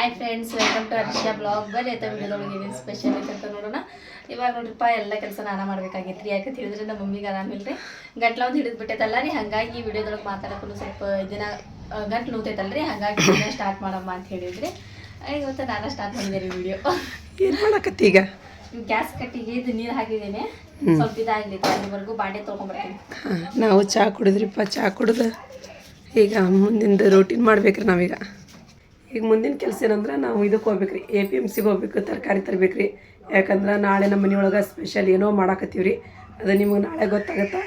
Hi friends welcome to Harshiya blog ಬರೀ ಆಯ್ತಾ ವಿಡಿಯೋದೊಳಗೆ ಏನೇನು ಸ್ಪೆಷಲ್ ಐತೆ ಅಂತ ನೋಡೋಣ. ಇವಾಗ ನೋಡ್ರಿಪ್ಪ ಎಲ್ಲ ಕೆಲಸ ನಾನು ಮಾಡ್ಬೇಕಾಗಿತ್ತು ರೀ ಯಾಕಂತ ಹೇಳಿದ್ರೆ ನಮ್ಮ ಮಮ್ಮಿಗೆ ಆರಾಮಿಲ್ಲ ರೀ ಗಂಟ್ಲ ಒಂದು ಹಿಡಿದು ಬಿಟ್ಟೈತಲ್ಲ ರೀ ಹಾಗಾಗಿ ಈ ವಿಡಿಯೋದೊಳಗೆ ಮಾತಾಡೋಕ್ಕೂ ಸ್ವಲ್ಪ ದಿನ ಗಂಟ್ಲು ನೋತೈತಲ್ಲ ರೀ ಹಾಗಾಗಿ ಸ್ಟಾರ್ಟ್ ಮಾಡಮ್ಮ ಅಂತ ಹೇಳಿದ್ರಿ. ಇವತ್ತು ನಾನು ಸ್ಟಾರ್ಟ್ ಮಾಡಿದೆ ರೀ ವಿಡಿಯೋ ಏನು ಮಾಡಕತ್ತಿ ಈಗ? ಗ್ಯಾಸ್ ಕಟ್ಟಿಗೆ ಇದು ನೀರು ಹಾಕಿದ್ದೇನೆ. ಸ್ವಲ್ಪ ಇದಾಗಲಿ ಅಲ್ಲಿವರೆಗೂ ಬಾಂಡೆ ತೊಗೊಂಡ್ಬರ್ತೀನಿ ಹಾ, ನಾವು ಚಹಾ ಕುಡಿದ್ರಿಪ್ಪ ಚಹಾ ಕುಡಿದು ಈಗ ಮುಂದಿಂದು ರೂಟೀನ್ ಮಾಡ್ಬೇಕ್ರಿ ನಾವೀಗ. ಈಗ ಮುಂದಿನ ಕೆಲಸ ಏನಂದ್ರೆ ನಾವು ಇದಕ್ಕೆ ಹೋಗ್ಬೇಕ್ರಿ ಎ ಪಿ ಎಂ ಸಿಗೆ ಹೋಗ್ಬೇಕು, ತರಕಾರಿ ತರ್ಬೇಕ್ರಿ. ಯಾಕಂದ್ರೆ ನಾಳೆ ನಮ್ಮ ಮನೆಯೊಳಗೆ ಸ್ಪೆಷಲ್ ಏನೋ ಮಾಡಾಕತ್ತೀವಿ ರೀ ಅದು ನಿಮ್ಗೆ ನಾಳೆ ಗೊತ್ತಾಗುತ್ತೆ.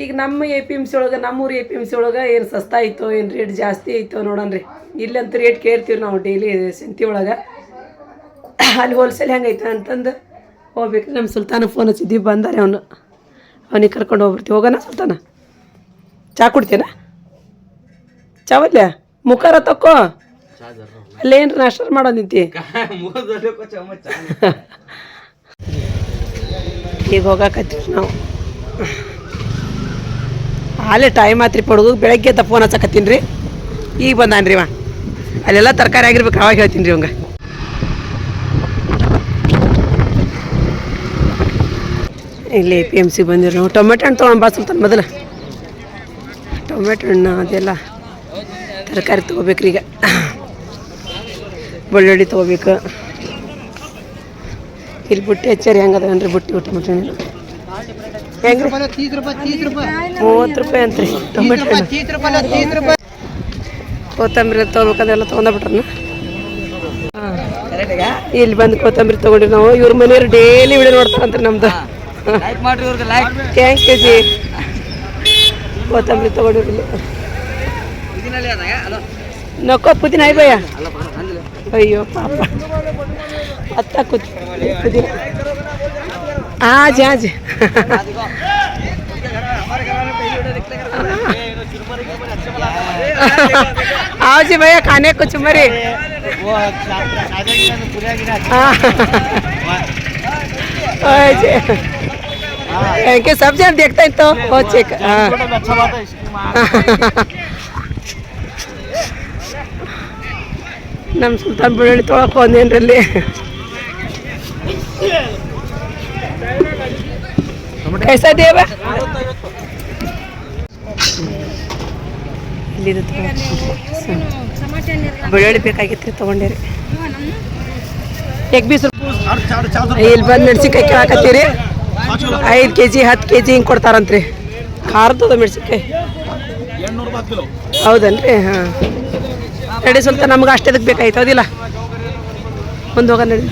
ಈಗ ನಮ್ಮ ಎ ಪಿ ಎಂ ಸಿ ಒಳಗೆ ನಮ್ಮೂರು ಎ ಪಿ ಎಂ ಸಿ ಒಳಗೆ ಏನು ಸಸ್ತಾ ಐತೋ, ಏನು ರೇಟ್ ಜಾಸ್ತಿ ಐತೋ ನೋಡೋಣ ಇಲ್ಲಂತ ರೇಟ್ ಕೇಳ್ತೀವಿ ನಾವು ಡೈಲಿ ಸಂತಿ ಒಳಗೆ. ಅಲ್ಲಿ ಹೋಲ್ಸೇಲ್ ಹೆಂಗೈತೆ ಅಂತಂದು ಹೋಗ್ಬೇಕು ನಮ್ಮ ಸುಲ್ತಾನ ಫೋನ್ ಹಚ್ಚಿದ್ದೀವಿ ಬಂದಾರೆ ಅವನು. ಅವನಿಗೆ ಕರ್ಕೊಂಡು ಹೋಗ್ಬಿಡ್ತೀವಿ. ಹೋಗೋಣ ಸುಲ್ತಾನ. ಚಾ ಕೊಡ್ತೀನ ಚಾವಲ್ಯ ಮುಖಾರ ತಕ್ಕೋ. ಅಲ್ಲೇನು ನಾಷ್ಟ ಮಾಡೋ ನಿಂತಿ ಈಗ ಹೋಗಾಕತ್ತೀವಿ ನಾವು. ಹಾಲೆ ಟೈಮ್ ಆತ್ರಿ ಪಡುಗು ಬೆಳಗ್ಗೆ ಎದ್ದ ಫೋನ್ ಹಚ್ಚಕತ್ತೀನಿ ರೀ ಈಗ ಬಂದಾನ್ರಿ ಇವ. ಅಲ್ಲೆಲ್ಲ ತರಕಾರಿ ಆಗಿರ್ಬೇಕು ಅವಾಗ ಹೇಳ್ತೀನಿ ರೀ ಅವಂಗ ಇಲ್ಲಿ ಪಿ ಎಂ ಸಿ ಬಂದಿರ ಟೊಮೆಟೊ ಹಣ್ಣು ತೊಗೊಂಡು ಬಾ ಸುಲ್ತಾನ ಮೊದಲು. ಟೊಮೆಟೊ ಹಣ್ಣು ಅದೆಲ್ಲ ತರಕಾರಿ ತೊಗೋಬೇಕ್ರಿ ಈಗ. ಬೆಳ್ಳುಳ್ಳಿ ತೊಗೋಬೇಕು. ಇಲ್ಲಿ ಬುಟ್ಟಿ ಹಚ್ಚಾರಿ ಅಂದ್ರೆ ಬುಟ್ಟಿ ಊಟ ಹಣ್ಣು ಹೆಂಗ್ರಿ ಮೂವತ್ತು ರೂಪಾಯಿ ಅಂತ್ರಿ. ಟೊಮೆಟೊ ಕೊತ್ತಂಬರಿ ತೊಗೋಬೇಕಂದೆಲ್ಲ ತೊಗೊಂಡ್ಬಿಟ್ರನ್ನ ಇಲ್ಲಿ ಬಂದು ಕೊತ್ತಂಬರಿ ತೊಗೊಂಡಿರಿ ನಾವು. ಇವ್ರ ಮನೆಯವ್ರು ಡೈಲಿ ವಿಡಿಯೋ ನೋಡ್ತಾರಂತ್ರಿ ನಮ್ದು. ಲೈಕ್ ಯು ಜಿ ಕೊತ್ತಂಬರಿ ಅಲೋ. ನಕ್ಕೋ ಪುದೀನ ಐ ಭಯ್ಯ. अयो पापा अत्ता कुछ. आज आज. आओ जी भैया खाने कुछ मरे. सब जन देखते हैं तो वो चेक हाँ. अच्छा बात है ನಮ್ಮ ಸುಲ್ತಾನ್ ಬೆಳ್ಳುಳ್ಳಿ ತೊಳಕ್ಕೆ ಒಂದೇನ್ರಲ್ಲಿ ಕೈಸಾ ದೇವ ಬೆಳ್ಳುಳ್ಳಿ ಬೇಕಾಗಿತ್ತು, ತೊಗೊಂಡಿರಿ. ಎಗ್ ಬೀಸ್ ಇಲ್ಲಿ ಬಂದು ಮೆಣಸಿನ್ಕಾಯಿ ಕೇಳಾಕತ್ತೀರಿ ಐದು ಕೆ ಜಿ ಹತ್ತು ಕೆ ಜಿ ಹಿಂಗೆ ಕೊಡ್ತಾರಂತ್ರಿ. ಖಾರದದ ಮೆಣಸಿನ್ಕಾಯಿ. ಹೌದನ್ರಿ? ಹಾಂ. ನಡಿ ಸ್ವಲ್ಪ ನಮ್ಗೆ ಅಷ್ಟು ಬೇಕಾಯ್ತು, ಅದಿಲ್ಲ. ಒಂದು ಹೋಗೋಣ ನಡಿ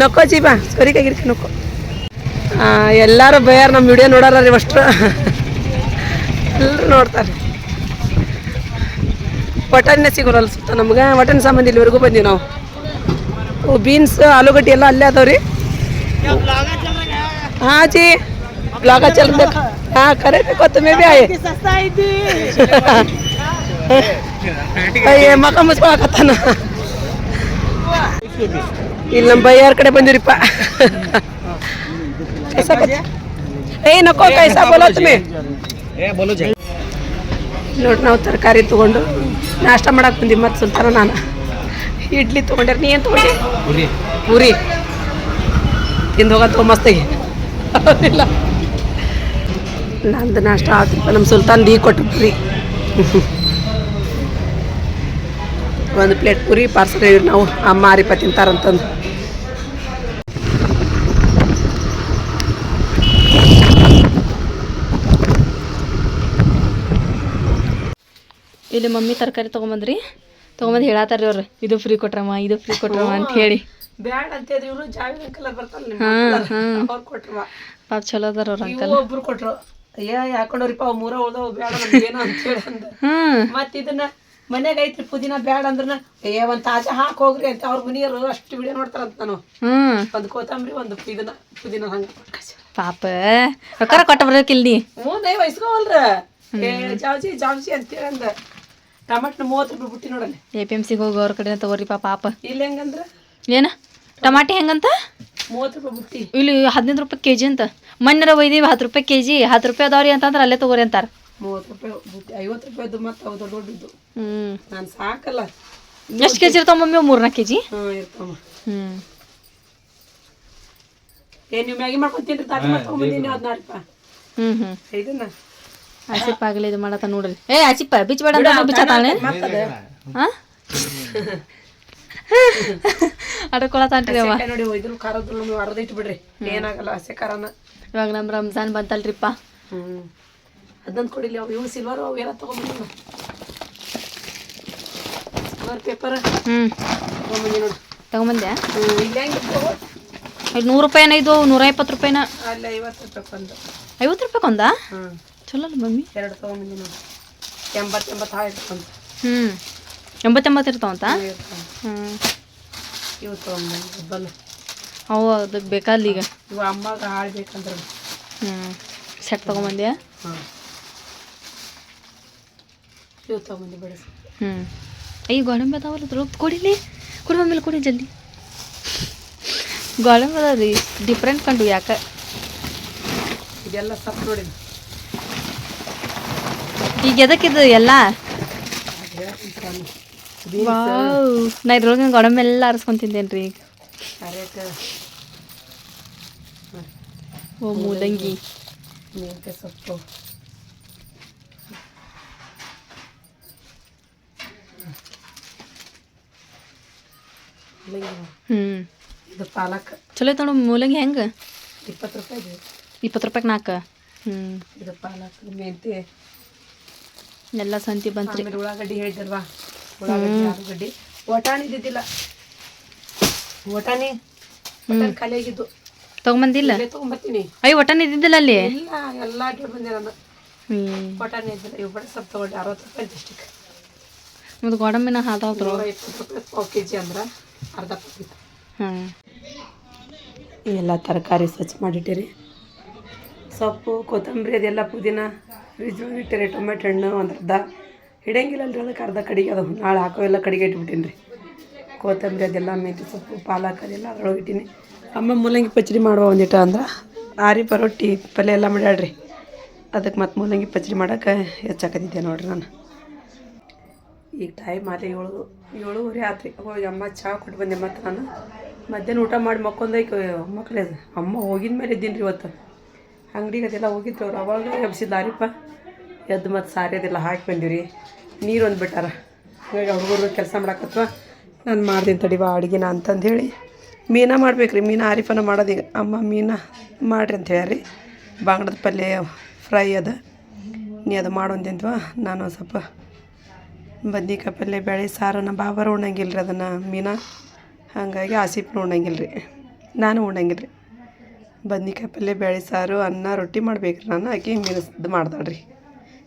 ನಕ್ಕೋ ಜೀ ಬಾ ಸರಿಗಾಗಿರ್ತೀನಿ ನಕ್ಕೋ. ಎಲ್ಲರೂ ಬಯ್ಯಾರ ನಮ್ಮ ವಿಡಿಯೋ ನೋಡಾರ ರೀ ಅಷ್ಟು ಎಲ್ಲರೂ ನೋಡ್ತಾರೆ. ಬಟನ್ನೇ ಸಿಗೋರಲ್ಲ ಸುತ್ತ ನಮ್ಗೆ ಬಟನ್ ಸಂಬಂಧ ಇಲ್ಲಿವರೆಗೂ ಬಂದೀವಿ ನಾವು. ಓ, ಬೀನ್ಸ್, ಆಲೂಗಡ್ಡೆ ಎಲ್ಲ ಅಲ್ಲೇ ಅದಾವ್ರಿ ಹಾಂ, ಜಿ. ಬ್ಲಾಗ ಚಲ್ಬೇಕು ಹಾಂ ಕರೆಕ್ಟ್ ಕೊತ್ತಂಬರಿ ಬಿ ಆಯೆ. ಅಯ್ಯ ಮಕ ಮುಚ್ಕೊಳಕತ್ತಾನ. ಇಲ್ಲಿ ನಮ್ಮ ಬೈಯಾರ ಕಡೆ ಬಂದಿರಿಪ್ಪ. ಏ ನಕ್ಕೋ ಕೈಸಾ ಬೋಲೋ ಮೇ ಏ ಬೋಲು ಜೈ. ನೋಡಿ ನಾವು ತರಕಾರಿ ತಗೊಂಡು ನಾಷ್ಟ ಮಾಡಕ್ ಬಂದಿ ಮತ್ತೆ ಸುಲ್ತಾನ ನಾನು. ಇಡ್ಲಿ ತೊಗೊಂಡ್ಯಾರ ನೀ ಏನ್ ತಗೊಂಡಿ? ಪುರಿ. ತಿಂದು ಹೋಗಂತ ಮಸ್ತಾಗಿ. ಹೌದಿಲ್ಲ. ನಂದು ನಾಷ್ಟ ಆತಪ್ಪ ನಮ್ಮ ಸುಲ್ತಾನ್ ದೀ ಕೊಟ್ಟು ಪುರಿ. ಒಂದು ಪ್ಲೇಟ್ ಪುರಿ ಪಾರ್ಸಲ್ ನಾವು ಅಮ್ಮ ಅರಿಪ ತಿಂತಾರಂತಂದು. ಇಲ್ಲಿ ಮಮ್ಮಿ ತರಕಾರಿ ತೊಗೊಂಬಂದ್ರಿ? ತೊಗೊಂಬಂದು ಹೇಳತ್ತಾರ್ರಿ ಅವ್ರು ಇದು ಫ್ರೀ ಕೊಟ್ರಮ್ಮ ಇದು ಫ್ರೀ ಕೊಟ್ರಮ್ಮ ಅಂತ ಹೇಳಿ. ಬ್ಯಾಡ ಅಂತಿದ್ರು ಇವರು ಜಾವಿನ ಕಲರ್ ಬರ್ತಾನೆ ಹಾಂ ಹಾಂ. ಪಾಪ ಚಲೋ ಅದಾರ ಅವ್ರ ಅಂಕಲ್. ಒಬ್ರು ಕೊಟ್ರು. ಅಯ್ಯ ಹಾಕೊಂಡವ್ರಿಪ್ಪ ಅವ್ ಮೂರ ಉಳ್ದವ್ ಬ್ಯಾಡ ಏನೋ ಅಂತ ಹೇಳಿ ಅಂದ. ಹ್ಮ್. ಮತ್ ಇದನ್ನ ಮನ್ಯಾಗ ಐತ್ರಿ ಪುದೀನ ಬ್ಯಾಡ ಅಂದ್ರನ ಏ ಒಂದ್ ತಾಜಾ ಹಾಕ್ ಹೋಗ್ರಿ ಅಂತ ಅವ್ರ ಮನೆಯವರು ಅಷ್ಟು ವಿಡಿಯೋ ನೋಡ್ತಾರಂತ ನಾನು. ಹ್ಮ್. ಒಂದ್ ಕೊತ್ತಂಬರಿ ಒಂದು ಇದನ್ನ ಪುದೀನ ಹಂಗ. ಪಾಪ. ರೊಕ್ಕ ಕೊಟ್ಟ ಬರ್ಬೇಕಿಲ್ ನೀ ನೈ ವಯಸ್ಕೋವಲ್ರ ಏ ಜಾವ್ಜಿ ಅಂತ ಅಂತೇಳಿ ಅಂದ. ಟಮಾಟ್ನ ಮೂವತ್ತು ರೂಪಾಯಿ ಬಿಟ್ಟಿ ನೋಡಲ್ಲಿ. ಎ ಪಿ ಎಂ ಸಿಗೆ ಹೋಗಿ ಅವ್ರ ಕಡೆ ತಗೋರಿ ಪಾಪ ಪಾಪ. ಇಲ್ಲ ಹೆಂಗಂದ್ರ? ಏನ? ಟಮಾಟಿ ಹೆಂಗಂತ? ಮೂವತ್ತು ರೂಪಾಯಿ ಬಿಟ್ಟಿ. ಇಲ್ಲಿ ಹದಿನೈದು ರೂಪಾಯಿ ಕೆಜಿ ಅಂತ. ಮಣ್ಣರ ಒಯ್ದೀವಿ ಹತ್ತು ರೂಪಾಯಿ ಕೆ ಜಿ ಹತ್ತು ರೂಪಾಯಿ ಅದಾವ್ರಿ ಅಂತಂದ್ರೆ ಅಲ್ಲೇ ತಗೋರಿ ಅಂತಾರೆ. ಮೂವತ್ತು ರೂಪಾಯಿ ಬುಟ್ಟಿ ಐವತ್ತು ರೂಪಾಯಿದು ಮತ್ತು ಅವು ದೊಡ್ಡ ದೊಡ್ಡದು ಹ್ಞೂ ನಾನು ಸಾಕಲ್ಲ. ಎಷ್ಟು ಕೆ ಜಿ ಇರ್ತಾವ ಮಮ್ಮಿ? ಮೂರ್ನಾಲ್ಕು ಕೆ ಜಿ ಹಾಂ ಇರ್ತಾವ ಹ್ಞೂ ಏ ನೀವು ಮ್ಯಾಗಿ ಮಾಡ್ಕೊತೀನಿ ತಾಟಿ ಮಾಡ್ಕೊಂಬಂದೀನಿ ಹದಿನಾರು ರೂಪಾಯಿ ಹ್ಞೂ ಹ್ಞೂ ಇದನ್ನ ಆಸಿಪ್ಪ ಆಗಲಿ ಇದು ಮಾಡತ್ತ ನೋಡ್ರಿ. ಏ ಆಸಿಪ್ಪ ಬಿಚ್ಚಬೇಡ ಅಂತ ಬಿಚ್ಚತಾಳೆ ಹಾಂ ಅಡ್ಕೊಳತಾನ್ರಿ ಅವ ನೋಡಿ ಒಯ್ದ್ರು ಖಾರದ್ರು ಅರ್ಧ ಇಟ್ಬಿಡ್ರಿ. ಏನಾಗಲ್ಲ ಹಸಿ ಖಾರನ. ಇವಾಗ ನಮ್ಮ ರಂಜಾನ್ ಬಂತಲ್ರಿಪ್ಪ. ಹ್ಞೂ ಅದನ್ನು ಕೊಡಿಲಿ ಅವು ಇವು ಸಿಲ್ವರ್ ಅವು ಎಲ್ಲ ಸಿಲ್ವರ್ ಪೇಪರ್ ಹ್ಞೂ ತೊಗೊಂಬಂದಿ ನೋಡಿ. ತಗೊಂಬಂದೆ ಇಲ್ಲ ನೂರು ರೂಪಾಯಿನ ಇದು ನೂರ ಇಪ್ಪತ್ತು ರೂಪಾಯಿನ. ಅಲ್ಲಿ ಐವತ್ತು ರೂಪಾಯಿ ಬಂದು ಐವತ್ತು ರೂಪಾಯಿ ಒಂದಾ ಹ್ಞೂ ಚಲೋ ಅಲ್ಲ ಮಮ್ಮಿ. ಎರಡು ತೊಗೊಂಬಂದಿ ನೋಡಿ. ಎಂಬತ್ತು ಎಂಬತ್ತು ಹಾಳು ಇಟ್ಕೊಂಡು ಹ್ಞೂ ಎಂಬತ್ತೆಂಬತ್ತು ಇರ್ತಾವಂತ? ಇರ್ತಾವೆ ಹ್ಞೂ ಇವು ತೊಗೊಂಬಂದಿ ಬಲ್ಲ ಅವು ಅದಕ್ಕೆ ಬೇಕಲ್ಲ ಈಗ. ಇವು ಅಮ್ಮಗೆ ಹಾಳು ಬೇಕಂದ್ರೆ ಹ್ಞೂ ಸೆಟ್ ತೊಗೊಂಬಂದ್ಯಾ? ಹಾಂ. ಇವು ತೊಗೊಂಬಂದಿ ಬಿಡಿಸಿ ಹ್ಞೂ ಈ ಗೋಡಂಬಿ ಅದಾವಲ್ಲ ಅದ್ರೊಳಗೆ ಕೊಡಿಲಿ. ಕುಡಿ ಮಮ್ಮಿಲಿ ಕೊಡಿ ಜಲ್ದಿ. ಗೋಡಂಬಿ ಅದ ರೀ ಡಿಫ್ರೆಂಟ್ ಕಂಡು ಯಾಕೆ? ಇದೆಲ್ಲ ಸಪ್ ನೋಡಿ ಈಗ ಎದಕ್ಕಿದು ಎಲ್ಲ? ನಾ ಇದ್ರೊಳಗೆ ಗೋಡಂಬಿ ಎಲ್ಲ ಆರಿಸ್ಕೊಂತಿದ್ದೇನೆ ರೀ ಈಗ. ಓ ಮೂಲಂಗಿ. ಮೆಂತ್ಯ ಸೊಪ್ಪು. ಹ್ಞೂ ಇದು ಪಾಲಕ್. ಚಲೋ ಐತೆ ನೋಡು ಮೂಲಂಗಿ ಹೆಂಗೆ? ಇಪ್ಪತ್ತು ರೂಪಾಯಿ ಇದೆ. ಇಪ್ಪತ್ತು ರೂಪಾಯಿಗೆ ನಾಲ್ಕು. ಹ್ಞೂ ಇದು ಪಾಲಕ್ ಮೆಂತ್ಯ. ಎಲ್ಲ ಸಂತಿ ಬಂತ್ರಿ. ರೀ ಉಳ್ಳಾಗಡ್ಡಿ ಹೇಳಿದ್ರಲ್ವಾ ಉಳ್ಳಾಗಡ್ಡಿ ಆಲೂಗಡ್ಡಿ. ಒಟಾಣಿ ಇದ್ದಿದ್ದಿಲ್ಲ. ಒಟಾಣಿ ಒಟಾಣಿ ತಗೊಂಬಂದಿಲ್ಲ? ತಗೊಂಬರ್ತೀನಿ. ಅಯ್ಯ ಒಟ್ಟನ ಇದ್ದಿದ್ದಿಲ್ಲ ಅಲ್ಲಿ? ಇಲ್ಲ ಎಲ್ಲ ಅಡ್ಗೆ ಬಂದೆ ನಾನು. ಹ್ಞೂ ಒಟಾಣಿ ಇದ್ದಿಲ್ಲ ಇವು ಬಡ ಸ್ವಲ್ಪ ತೊಗೊಂಡು ಅರವತ್ತು ರೂಪಾಯಿ ಡಿಸ್ಟಿಕ್ ಮತ್ತು ಗೋಡಂಬಿನ ಹಾದಾವ್ರು ನೂರ ಇಪ್ಪತ್ತು ರೂಪಾಯಿ ಪಾವು ಕೆ ಜಿ ಅಂದ್ರೆ ಅರ್ಧ ಪಾಕಿಟ್ ಹಾಂ ಎಲ್ಲ ತರಕಾರಿ ಸ್ವಚ್ಛ ಮಾಡಿಟ್ಟಿರಿ. ಸೊಪ್ಪು ಕೊತ್ತಂಬರಿ ಅದೆಲ್ಲ ಪುದೀನ ಫ್ರಿಜ್ ಇಟ್ಟಿರಿ ಟೊಮೆಟೊ ಹಣ್ಣು ಒಂದು ಅರ್ಧ. ಹಿಡಂಗಿಲ್ಲಲ್ರಿ ಅದಕ್ಕೆ ಅರ್ಧ ಕಡಿಗೆ ಅದು. ನಾಳೆ ಹಾಕೋ ಎಲ್ಲ ಕಡಿಗೆ ಇಟ್ಬಿಟ್ಟೀನಿ ರೀ ಕೊತ್ತಂಬರಿ ಅದೆಲ್ಲ ಮೆಂತ್ಯ ಸೊಪ್ಪು, ಪಾಲಕ್ ಅದೆಲ್ಲ ಅದ್ರೊಳಗೆ ಇಟ್ಟೀನಿ. ಅಮ್ಮ ಮೂಲಂಗಿ ಪಚ್ಚಡಿ ಮಾಡುವ ಒಂದಿಟ ಅಂದ್ರೆ ಆರಿ ರೊಟ್ಟಿ ಪಲ್ಯ ಎಲ್ಲ ಮಾಡ್ಯಾಡ್ರಿ ಅದಕ್ಕೆ ಮತ್ತೆ ಮೂಲಂಗಿ ಪಚ್ಚಡಿ ಮಾಡೋಕೆ ಹೆಚ್ಚಾಕತ್ತಿದ್ದೆ ನೋಡ್ರಿ ನಾನು. ಈಗ ಟೈಮ್ ಆದ್ರೆ ಏಳು, ಏಳುವರೆ ಆತ್ರಿ. ಹೋಗಿ ಅಮ್ಮ ಚಹಾ ಕೊಟ್ಟು ಬಂದೆ ಮತ್ತು ನಾನು. ಮಧ್ಯಾಹ್ನ ಊಟ ಮಾಡಿ ಮಕ್ಕೊಂದೈಕೆ ಮಕ್ಕಳೇ ಅಮ್ಮ ಹೋಗಿದ ಮೇಲೆ ಇದ್ದೀನಿ ರೀ ಇವತ್ತು. ಅಂಗಡಿಗೆ ಅದೆಲ್ಲ ಹೋಗಿದ್ರು ಅವ್ರು. ಅವಾಗ ಎಬ್ಸಿದ್ದಾರಿಪ್ಪ ಎದ್ದು ಮತ್ತು ಸಾರಿ ಅದೆಲ್ಲ ಹಾಕಿ ಬಂದಿವ್ರಿ. ನೀರು ಒಂದು ಬಿಟ್ಟಾರ. ಹಾಗಾಗಿ ಹುಡುಗರು ಕೆಲಸ ಮಾಡಕತ್ವ. ನಾನು ಮಾಡ್ತೀನಿ ತಡಿವಾ ಅಡುಗೆನ ಅಂತಂದು ಹೇಳಿ ಮೀನ ಮಾಡ್ಬೇಕು ರೀ ಮೀನ ಆರಿಫನ ಮಾಡೋದೀಗ. ಅಮ್ಮ ಮೀನ ಮಾಡಿರಿ ಅಂತ ಹೇಳ್ರಿ ಬಾಂಗ್ಡದ ಪಲ್ಯ ಫ್ರೈ ಅದ. ನೀ ಅದು ಮಾಡೋಂದಿಂದ್ವ ನಾನು ಸ್ವಲ್ಪ ಬದ್ನಿಕಾಯಿ ಪಲ್ಯ ಬೇಳೆ ಸಾರು ನಮ್ಮ ಬಾಬಾರು ಉಣ್ಣಂಗಿಲ್ಲ ರೀ ಅದನ್ನು ಮೀನ. ಹಾಗಾಗಿ ಆಸಿಪ್ನು ಉಣ್ಣಂಗಿಲ್ಲ ರೀ ನಾನು ಉಣ್ಣಂಗಿಲ್ಲ ರೀ ಬದ್ನಿಕಾಯಿ ಪಲ್ಯ ಬೇಳೆ ಸಾರು, ಅನ್ನ ರೊಟ್ಟಿ ಮಾಡ್ಬೇಕು ರೀ ನಾನು ಆಕಿ ಮೀನಸ್ದು ಮಾಡ್ದಾಳ್ರಿ.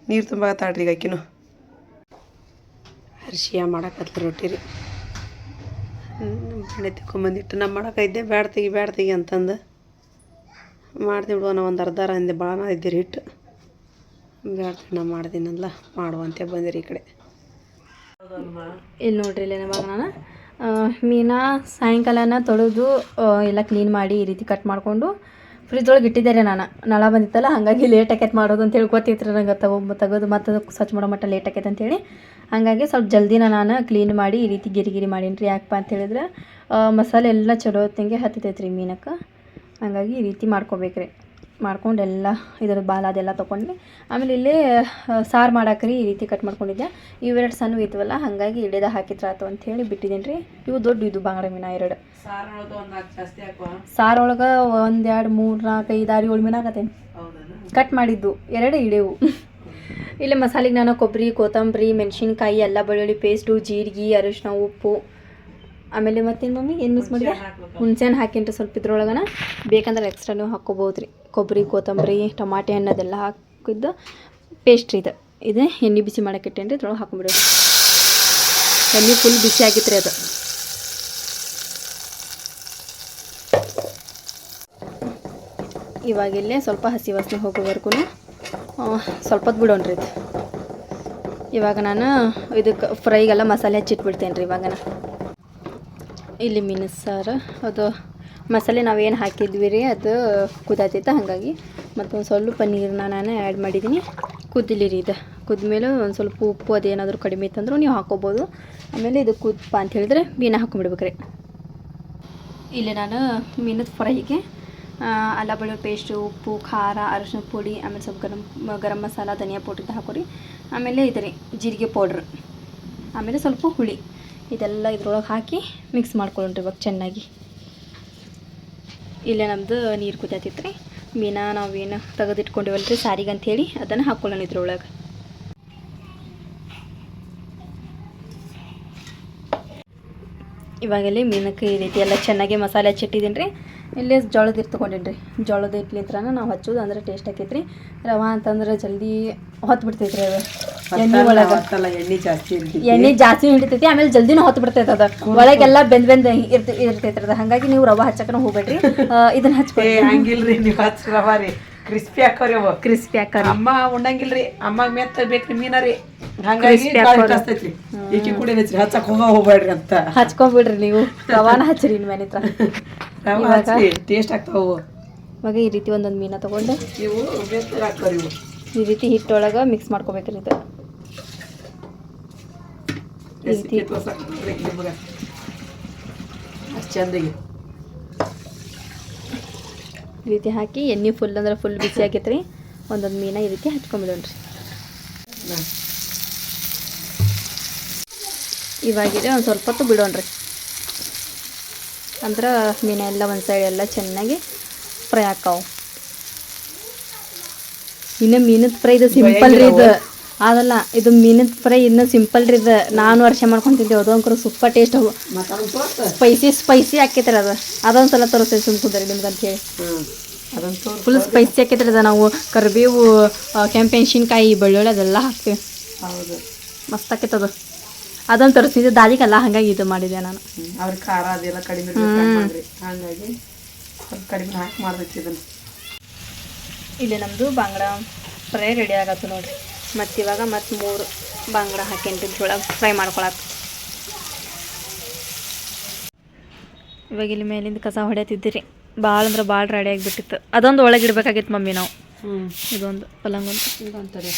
ನೀರು ತುಂಬಾತಾಳ್ರಿ ಈಗ ಆಕಿನೂ ಅರ್ಶಿಯ ಮಾಡಕತ್ಲ ರೊಟ್ಟಿ ರೀ ಬೆಳೆ ತಿಕ್ಕೊಂಬಂದಿಟ್ಟು ನಮ್ಮ ಇದ್ದೆ, ಬ್ಯಾಡ ತೆಗಿ ಬ್ಯಾಡ ತೆಗಿ ಅಂತಂದು. ಮಾಡ್ತೀವಿ ಬಿಡುವ ಒಂದು ಅರ್ಧ ಅಂದೆ ಭಾಳ ಇದ್ದೀರಿ ಹಿಟ್ಟು. ಬ್ಯಾಡ ನಾ ಮಾಡ್ತೀನಲ್ಲ ಮಾಡುವಂತೆ ಬಂದಿರಿ ಈ ಕಡೆ. ಇಲ್ಲಿ ನೋಡ್ರಿ ಇಲ್ಲಿ ಇವಾಗ ನಾನು. ಮೀನಾ ಸಾಯಂಕಾಲನ ತೊಳೆದು ಎಲ್ಲ ಕ್ಲೀನ್ ಮಾಡಿ ಈ ರೀತಿ ಕಟ್ ಮಾಡಿಕೊಂಡು ಫ್ರಿಜ್ ಒಳಗೆ ಇಟ್ಟಿದ್ದೆ ರೀ ನಾನು. ನಳ ಬಂದಿತ್ತಲ್ಲ, ಹಾಗಾಗಿ ಲೇಟ್ ಆಕೈತೆ ಮಾಡೋದು ಅಂತೇಳಿ ಗೊತ್ತಿತ್ತು ನಂಗೆ ತಗೊಂಬ ತೆಗೆದು ಮತ್ತೆ ಸ್ವಚ್ಛ ಮಾಡೋ ಮಟ್ಟ ಲೇಟ್ ಆಕೈತೆ ಅಂತೇಳಿ ಹಾಗಾಗಿ ಸ್ವಲ್ಪ ಜಲ್ದಿನ ನಾನು ಕ್ಲೀನ್ ಮಾಡಿ ಈ ರೀತಿ ಗಿರಿಗಿರಿ ಗಿರಿ ಮಾಡೀನಿ ರೀ ಯಾಕಪ್ಪ ಅಂತ ಹೇಳಿದ್ರೆ ಮಸಾಲೆ ಎಲ್ಲ ಚಲೋ ಹೊತ್ತಿಗೆ ಹತ್ತೈತೆ ರೀ ಮೀನಕ್ಕೆ. ಹಾಗಾಗಿ ಈ ರೀತಿ ಮಾಡ್ಕೋಬೇಕ್ರಿ. ಮಾಡ್ಕೊಂಡು ಎಲ್ಲ ಇದರ ಬಾಲ ಅದೆಲ್ಲ ತೊಗೊಂಡು ಆಮೇಲೆ ಇಲ್ಲಿ ಸಾರು ಮಾಡಾಕ್ರಿ ಈ ರೀತಿ ಕಟ್ ಮಾಡ್ಕೊಂಡಿದ್ದೆ. ಇವೆರಡು ಸಣ್ಣ ಇದ್ವಲ್ಲ ಹಾಗಾಗಿ ಇಡೇದ ಹಾಕಿದ್ರಾತು ಅಂತ ಹೇಳಿ ಬಿಟ್ಟಿದ್ದೀನಿ ರೀ ಇವು ದೊಡ್ಡ ಇದು ಬಾಂಗ್ಡೆ ಮೀನ ಎರಡು. ಸಾರು ಒಳಗೆ ಸಾರೊಳಗೆ ಒಂದು ಎರಡು ಮೂರು ನಾಲ್ಕು ಐದು ಆರು ಏಳು ಮೀನು ಆಗತ್ತೆ ಕಟ್ ಮಾಡಿದ್ದು. ಎರಡು ಇಡೇವು ಇಲ್ಲಿ ಮಸಾಲೆಗೆ ನಾನು ಕೊಬ್ಬರಿ ಕೊತ್ತಂಬರಿ ಮೆಣಸಿನ್ಕಾಯಿ ಎಲ್ಲ ಬೆಳ್ಳುಳ್ಳಿ ಪೇಸ್ಟು ಜೀರಿಗೆ ಅರಿಶಿನ ಉಪ್ಪು. ಆಮೇಲೆ ಮತ್ತೇನು ಮಮ್ಮಿ? ಏನು ಮಿಸ್ ಮಾಡಿದೆ? ಹುಣ್ಸೆಹಣ್ಣು ಹಾಕಿನ್ರಿ ಸ್ವಲ್ಪ ಇದ್ರೊಳಗನ? ಬೇಕಂದ್ರೆ ಎಕ್ಸ್ಟ್ರಾ ನೀವು ಹಾಕ್ಕೋಬೋದು ರೀ ಕೊಬ್ಬರಿ ಕೊತ್ತಂಬರಿ ಟಮಾಟೆ ಹಣ್ಣು ಅದೆಲ್ಲ ಹಾಕಿದ್ದು ಪೇಸ್ಟ್ ರೀ ಇದು. ಇದು ಎಣ್ಣೆ ಬಿಸಿ ಮಾಡೋಕ್ಕಿಟ್ಟೇನು ರೀ ಇದ್ರೊಳಗೆ ಹಾಕೊಂಬಿಡೋದು ಎಣ್ಣೆ ಫುಲ್ ಬಿಸಿ ಆಗಿತ್ತು ರೀ ಅದು. ಇವಾಗಿಲ್ಲೇ ಸ್ವಲ್ಪ ಹಸಿ ವಾಸನೆ ಹೋಗೋವರೆಗೂ ಸ್ವಲ್ಪ ಹೊತ್ತು ಬಿಡೋಣ್ರಿ ಇದು. ಇವಾಗ ನಾನು ಇದಕ್ಕೆ ಫ್ರೈಗೆಲ್ಲ ಮಸಾಲೆ ಹಚ್ಚಿಟ್ಬಿಡ್ತೇನೆ ರೀ ಇವಾಗ ಇಲ್ಲಿ ಮೀನು ಸಾರು ಅದು ಮಸಾಲೆ ನಾವೇನು ಹಾಕಿದ್ವಿ ರೀ ಅದು ಕುದಾತೈತೆ ಹಾಗಾಗಿ. ಮತ್ತೊಂದು ಸ್ವಲ್ಪ ನೀರನ್ನ ನಾನು ಆ್ಯಡ್ ಮಾಡಿದ್ದೀನಿ ಕುದ್ದಿಲಿ ರೀ ಇದು. ಕುದ್ಮೇಲೆ ಒಂದು ಸ್ವಲ್ಪ ಉಪ್ಪು ಅದೇನಾದರೂ ಕಡಿಮೆ ಇತ್ತಂದ್ರೂ ನೀವು ಹಾಕೋಬೋದು. ಆಮೇಲೆ ಇದು ಕುದಪ್ಪ ಅಂತ ಹೇಳಿದ್ರೆ ಮೀನು ಹಾಕೊಂಡ್ಬಿಡ್ಬೇಕ್ರಿ. ಇಲ್ಲಿ ನಾನು ಮೀನದ ಫ್ರೈಗೆ ಅಲ್ಲ, ಬೆಳ್ಳುಳ್ಳಿ ಪೇಸ್ಟು, ಉಪ್ಪು, ಖಾರ, ಅರಶಿನ ಪುಡಿ, ಆಮೇಲೆ ಸ್ವಲ್ಪ ಗರಂ ಗರಂ ಮಸಾಲ, ಧನಿಯಾ ಪೌಡ್ರ್ ಹಾಕೋರಿ. ಆಮೇಲೆ ಇದು ಜೀರಿಗೆ ಪೌಡ್ರ್. ಆಮೇಲೆ ಸ್ವಲ್ಪ ಹುಳಿ. ಇದೆಲ್ಲ ಇದ್ರೊಳಗೆ ಹಾಕಿ ಮಿಕ್ಸ್ ಮಾಡ್ಕೊಳ್ಳೋಣ್ರಿ ಇವಾಗ ಚೆನ್ನಾಗಿ. ಇಲ್ಲೇ ನಮ್ಮದು ನೀರು ಕುದಿಯತ್ತಿತ್ತು ರೀ ಮೀನಾ ನಾವೇನು ತೆಗೆದಿಟ್ಕೊಂಡಿವಲ್ಲ ರೀ ಸಾರಿಗೆ ಅಂಥೇಳಿ ಅದನ್ನು ಹಾಕ್ಕೊಳ್ಳೋಣ ಇದ್ರೊಳಗೆ. ಇವಾಗಲ್ಲಿ ಮೀನಕ್ಕೆ ಈ ರೀತಿ ಎಲ್ಲ ಚೆನ್ನಾಗಿ ಮಸಾಲೆ ಹಚ್ಚಿಟ್ಟಿದ್ದೀನಿ ರೀ ಇಲ್ಲೇ ಜೋಳದ ಹಿಟ್ಟು ತೊಗೊಂಡಿನಿ ರೀ ಜೋಳದ ಹಿಟ್ಲಿಂತ್ರನ ನಾವು ಹಚ್ಚೋದು ಅಂದ್ರೆ ಟೇಸ್ಟ್ ಆಕೈತ್ರಿ. ರವಾ ಅಂತಂದ್ರೆ ಜಲ್ದಿ ಹೊತ್ತು ಬಿಡ್ತೈತ್ರಿ ಅದು ಎಣ್ಣೆ ಒಳಗೆ. ಎಣ್ಣೆ ಜಾಸ್ತಿ ಎಣ್ಣೆ ಜಾಸ್ತಿ ಹಿಡಿತೈತಿ ಆಮೇಲೆ ಜಲ್ದಿನೂ ಹೊತ್ತು ಬಿಡ್ತೈತೆ ಅದ ಒಳಗೆಲ್ಲ ಬೆಂದ್ ಬೆಂದ್ ಇರ್ತ ಇರ್ತೈತ್ರಿ ಅದ. ಹಾಗಾಗಿ ನೀವು ರವಾ ಹಚ್ಚಕನ ಹೋಗ್ಬೇಡ್ರಿ. ಇದನ್ನ ಏ ಹಚ್ಕೊಳ್ಳಿ ಹಂಗಿಲ್ರಿ ನೀವು ಹಚ್ಚ ರವಾ ರೀ ಕ್ರಿಸ್ಪಿ ಹಾಕೋರಿ ಅವ ಕ್ರಿಸ್ಪಿ ಹಾಕೋರಿ. ಅಮ್ಮ ಉಣ್ಣಂಗಿಲ್ರಿ ಅಮ್ಮ ಮೆತ್ತ ಬೇಕ್ರಿ ಮೀನ ರೀ ಹಂಗಾಗಿ Crispy ಕಾಳ್ ಹಾಕೋದು. ಹಚ್ತೈತ್ರಿ ಈಕಿ ಕೂಡ ಏನೈತ್ರಿ ಹಚ್ಚಕ್ ಹೋಗ ಹೋಗ್ಬೇಡ್ರಿ ಅಂತ. ಹಚ್ಕೊಂಡ್ಬಿಡ್ರಿ ನೀವು. ರವಾನ ಹಚ್ಚಿರಿ ಇನ್ ಮನೆ ಹತ್ರ. ಇವಾಗ? ಟೇಸ್ಟ್ ಆಗ್ತಾವು ಇವಾಗ ಈ ರೀತಿ ಒಂದೊಂದು ಮೀನ ತಗೊಂಡು ಇವು ಮೆತ್ತಗೆ ಹಾಕೋರಿ ಇವು. ಈ ರೀತಿ ಹಿಟ್ಟೊಳಗೆ ಮಿಕ್ಸ್ ಮಾಡ್ಕೋಬೇಕ್ರಿ ಇದು. ರೆಸಿಪಿ ತೋರ್ಸಕ್ ನಿಮ್ಗ. ಅಷ್ಟ್ ಚಂದಿಗೆ. ಈ ರೀತಿ ಹಾಕಿ ಎಣ್ಣೆ ಫುಲ್ ಅಂದ್ರೆ ಫುಲ್ ಬಿಸಿ ಆಗೈತ್ರಿ. ಒಂದೊಂದು ಮೀನ ಈ ರೀತಿ ಹಚ್ಕೊಂಬಿಡೋಣ್ರಿ. ಇವಾಗಿದೆ ಒಂದು ಸ್ವಲ್ಪ ಹೊತ್ತು ಬಿಡೋಣ್ರಿ. ಅಂದ್ರೆ ಮೀನ ಎಲ್ಲ ಒಂದು ಸೈಡ್ ಎಲ್ಲ ಚೆನ್ನಾಗಿ ಫ್ರೈ ಹಾಕಾವು. ಇನ್ನು ಮೀನದ ಫ್ರೈ ಇದು ಸಿಂಪಲ್ ರೀ ಇದು. ಅದಲ್ಲ ಇದು ಮೀನಿನ ಫ್ರೈ ಇನ್ನು ಸಿಂಪಲ್ ರೀ ಇದು. ನಾನು ವರ್ಷ ಮಾಡ್ಕೊಂಡು ತಿಂತೀವಿ ಅದು ಅಂಕರು ಸೂಪರ್ ಟೇಸ್ಟ್ ಅದನ್ನ ತೋರ್ಸ ಸ್ಪೈಸಿ ಸ್ಪೈಸಿ ಹಾಕೈತ್ರಿ ಅದು. ಅದೊಂದು ಸಲ ತೋರಿಸ್ತೇವೆ ಸುಮ್ಕುಂದ್ರಿ ನಿಮ್ಗೆ ಅಂತ ಹೇಳಿ. ಅದನ್ನ ತೋರ್ಸ ಫುಲ್ ಸ್ಪೈಸಿ ಹಾಕೈತ್ರಿ ಅದು ನಾವು ಕರಿಬೇವು ಕೆಂಪೆಣ್ಸಿನ್ಕಾಯಿ ಬೆಳ್ಳುಳ್ಳಿ ಅದೆಲ್ಲ ಹಾಕ್ತೀವಿ. ಹೌದು ಮಸ್ತ್ ಆಕೈತೆ ಅದು. ಅದೊಂದು ತೋರಿಸ್ತಿದ್ದೆ ದಾದಿಗೆಲ್ಲ ಹಾಗಾಗಿ ಇದು ಮಾಡಿದೆ ನಾನು. ಅವ್ರ ಖಾರ ಅದೆಲ್ಲ ಕಡಿಮೆ ಹಂಗಾಗಿ ಸ್ವಲ್ಪ ಕಡಿಮೆ ಹಾಕಿ ಮಾಡ್ಬೇಕು ಇದನ್ನ. ಇಲ್ಲಿ ನಮ್ಮದು ಬಾಂಗ್ಡ. ಫ್ರೈ ರೆಡಿ ಆಗತ್ತೆ ನೋಡ್ರಿ. ಮತ್ತು ಇವಾಗ ಮತ್ತು ಮೂರು ಬಾಂಗ್ಡ ಹಾಕೇನ್ರಿ ಇದ್ರೊಳಗೆ ಫ್ರೈ ಮಾಡ್ಕೊಳಕ್ಕೆ ಇವಾಗ ಇಲ್ಲಿ ಮೇಲಿಂದ ಕಸ ಹೊಡೆಯತ್ತಿದ್ದೀರಿ ಭಾಳ ಅಂದ್ರೆ ಭಾಳ ರೆಡಿ ಆಗಿಬಿಟ್ಟಿತ್ತು. ಅದೊಂದು ಒಳಗೆ ಇಡಬೇಕಾಗಿತ್ತು ಮಮ್ಮಿ ನಾವು. ಹ್ಞೂ ಇದೊಂದು ಪಲಂಗ್ ಒಂದು. ಅಂತಾರೆ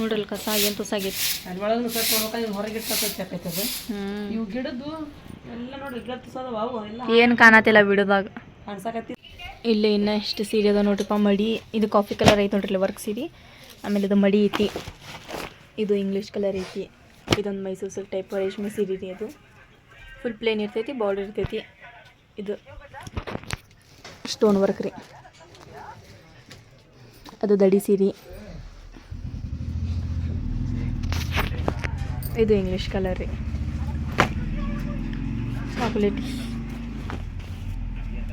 ನೋಡ್ರಿ ಕಸ ಏನು ತುಸಾಗಿತ್ತು ಅದ್ರೊಳಗೆ ಸ್ವಲ್ಪ ಹೋಗ್ಬೇಕಾದ್ರೆ ಹೊರಗೆ ಇಟ್ಟಾಕೈತೆ ಅದು ಹ್ಞೂ ಇವು ಗಿಡದ್ದು ಎಲ್ಲ ನೋಡ್ರಿ ಗಿಡ ತುಸದವ ಅವು ಎಲ್ಲ ಏನು ಕಾಣತಿಲ್ಲ ಬಿಡೋದಾಗ. ಕಾಣ್ಸಕತ್ತಿ ಇಲ್ಲಿ ಇನ್ನೂ ಎಷ್ಟು ಸೀರೆ ಅದ ನೋಡ್ರಿಪ್ಪ ಮಡಿ. ಇದು ಕಾಫಿ ಕಲರ್ ಐತೆ ನೋಡ್ರಿ ವರ್ಕ್ ಸೀರೆ. ಆಮೇಲೆ ಇದು ಮಡಿ ಐತಿ ಇದು ಇಂಗ್ಲೀಷ್ ಕಲರ್ ಐತಿ ಇದೊಂದು ಮೈಸೂರು ಸಿಲ್ಕ್ ಟೈಪ್ ರೇಷ್ಮೆ ಸೀರೆ ರೀ ಅದು ಫುಲ್ ಪ್ಲೇನ್ ಇರ್ತೈತಿ ಬಾರ್ಡರ್ ಇರ್ತೈತಿ. ಇದು ಸ್ಟೋನ್ ವರ್ಕ್ ರೀ. ಅದು ದಡಿ ಸೀರೆ. ಇದು ಇಂಗ್ಲೀಷ್ ಕಲರ್ ರೀ. ಚಾಕ್ಲೇಟ್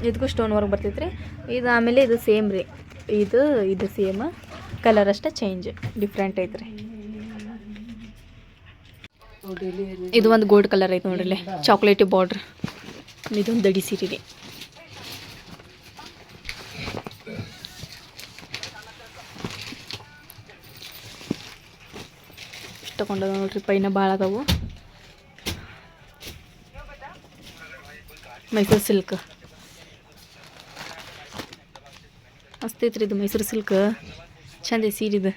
ಇದಕ್ಕೂ ಸ್ಟೋನ್ ವರ್ಕ್ ಬರ್ತೈತೆ ರೀ ಇದು ಆಮೇಲೆ ಇದು ಸೇಮ್ ರೀ. ಇದು ಇದು ಸೇಮ್ ಕಲರ್ ಅಷ್ಟೇ ಚೇಂಜ್ ಡಿಫ್ರೆಂಟ್ ಐತ್ರಿ. ಇದು ಒಂದು ಗೋಲ್ಡ್ ಕಲರ್ ಐತೆ ನೋಡ್ರಿ ಚಾಕ್ಲೇಟಿ ಬಾರ್ಡ್ರ್ ಇದೊಂದು ದಡಿ ಸೀರೆ ತಗೊಂಡದ ನೋಡ್ರಿ, ಪೈನ ಭಾಳ ಅದಾವು. ಮೈಸೂರು ಸಿಲ್ಕ್. ಅಷ್ಟೈತ್ರಿ ಇದು ಮೈಸೂರು ಸಿಲ್ಕ್. ಚಂದ ಐತಿ ಸೀರೆ ಇದು